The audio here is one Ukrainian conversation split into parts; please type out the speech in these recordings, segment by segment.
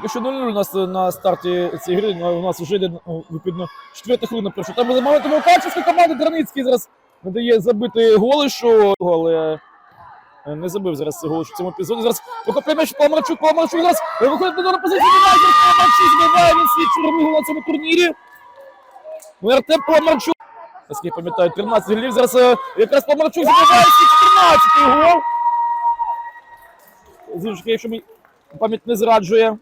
Поки що 0-0 у нас на старті цієї гри. Ну, У нас вже йде ну, відповідно четверта хвилина. Перша. Там буде момент Мукачівська команда Драницький зараз надає забити голи, що але е, не забив зараз гол в цьому епізоді. Зараз покопляє м'яч Паламарчук, Паламарчук зараз виходить на позицію Дінайзер, Паламарчук збиває він свій черговий гол на цьому турнірі. Ну, Артем Паламарчук, наскільки пам'ятаю, 13 голів. Зараз е, якраз Паламарчук забиває свій 14-й гол. Звичайно, якщо мені пам'ять не зраджує.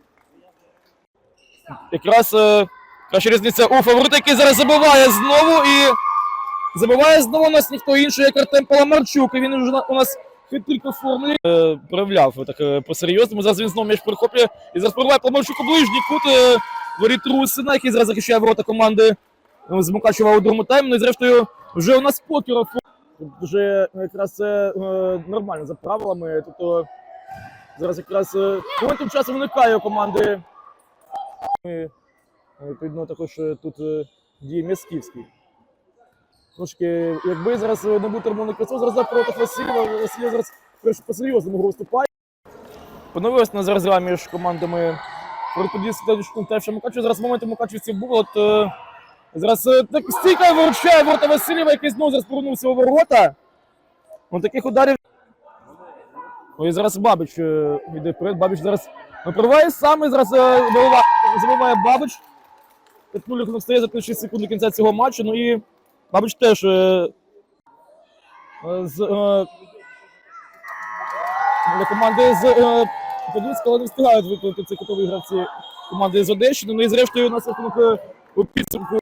Якраз е, краща різниця у фаворита, який зараз забиває знову і забиває знову у нас ніхто інший, як Артем Паламарчук. І він вже у нас хитрик у формулі е, проявляв так е, по-серйозному. Зараз він знову м'яч перехоплює і зараз пробиває Паламарчук у ближній кут воріт Русина, який зараз захищає ворота команди з Мукачева у другому таймі. Ну і зрештою вже у нас покер. Вже якраз це е, нормально за правилами. Тобто зараз якраз е, моментом часу виникає команди. Ми, е, Відповідно, також е, тут е, діє М'ясківський. Трошки, якби зараз не був Роман Красов, зараз проти Васильєва, Васильєв зараз по-серйозному виступає. Поновилась на зараз між командами Фортодійського та ФШ Мукачева. Зараз момент у був. От, зараз так стійка виручає ворота Васильєва, який знову зараз повернувся у ворота. Ну, таких ударів. Ой, зараз Бабич йде вперед. Бабич зараз виприває сам і зараз е, забиває, Бабич. Петлюлік не встає за 36 секунд до кінця цього матчу. Ну і Бабич теж е, е, з е, для команди з е, Подільська, але не встигають виконати ці кутові гравці команди з Одещини. Ну і зрештою у нас е, у підсумку